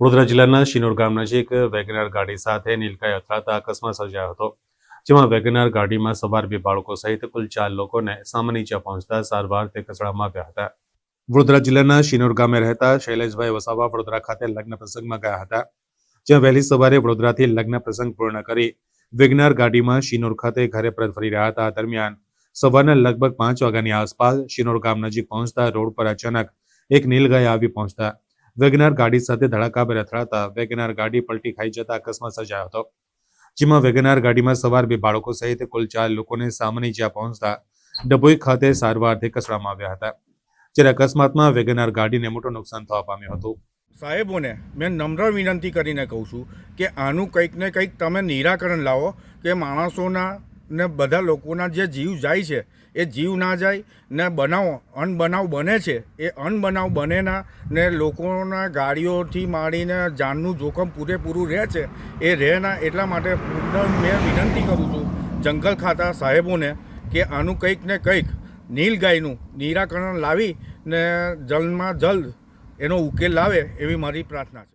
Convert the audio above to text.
વડોદરા જિલ્લાના શિનોર ગામ નજીક વેગનાર ગાડી સાથે નીલકાઈ અથડાતા અકસ્માત સર્જાયો હતો, જેમાં વેગનાર ગાડીમાં સવાર બે બાળકો સહિત કુલ ચાર લોકોને સામાન્ય ઈજા પહોંચતા સારવાર તે કચડામાં આવ્યા હતા. વડોદરા જિલ્લાના શિનોર ગામે રહેતા શૈલેષભાઈ વસાવા વડોદરા ખાતે લગ્ન પ્રસંગમાં ગયા હતા, જ્યાં વહેલી સવારે વડોદરાથી લગ્ન પ્રસંગ પૂર્ણ કરી વેગનાર ગાડીમાં શિનોર ખાતે ઘરે પરત ફરી રહ્યા હતા. દરમિયાન સવારના લગભગ પાંચ વાગ્યાની આસપાસ શિનોર ગામ નજીક પહોંચતા રોડ પર અચાનક એક નીલગાય આવી પહોંચતા વેગનાર ગાડી સાથે ધડાકાભેર અથડાતા વેગનાર ગાડી પલટી ખાઈ જતા અકસ્માત સર્જાયો હતો. જેમાં વેગનાર ગાડીમાં સવાર બે બાળકો સહિત કુલ ચાર લોકોને સામાન્ય જ્યાં પહોંચતા ડભોઈ ખાતે સારવારથી ખસેડવામાં આવ્યા હતા. જ્યારે અકસ્માતમાં વેગનાર ગાડીને મોટું નુકસાન થવા પામ્યું હતું. સાહેબોને મેં નમ્ર વિનંતી કરીને કહું છું કે આનું કંઈક ને કંઈક તમે નિરાકરણ લાવો કે માણસોના ને બધા લોકોના જે જીવ જાય છે, એ જીવ ના જાય ને બનાવ, અનબનાવ બને છે. એ અનબનાવ બને ના લોકોના ગાડીઓથી માંડીને જાનનું જોખમ પૂરેપૂરું રહે છે. એ રહે ના એટલા માટે મેં વિનંતી કરું છું જંગલ ખાતા સાહેબોને કે આનું કંઈક ને કંઈક નીલગાયનું નિરાકરણ લાવી ને જલમાં જલ્દ એનો ઉકેલ લાવે એવી મારી પ્રાર્થના છે.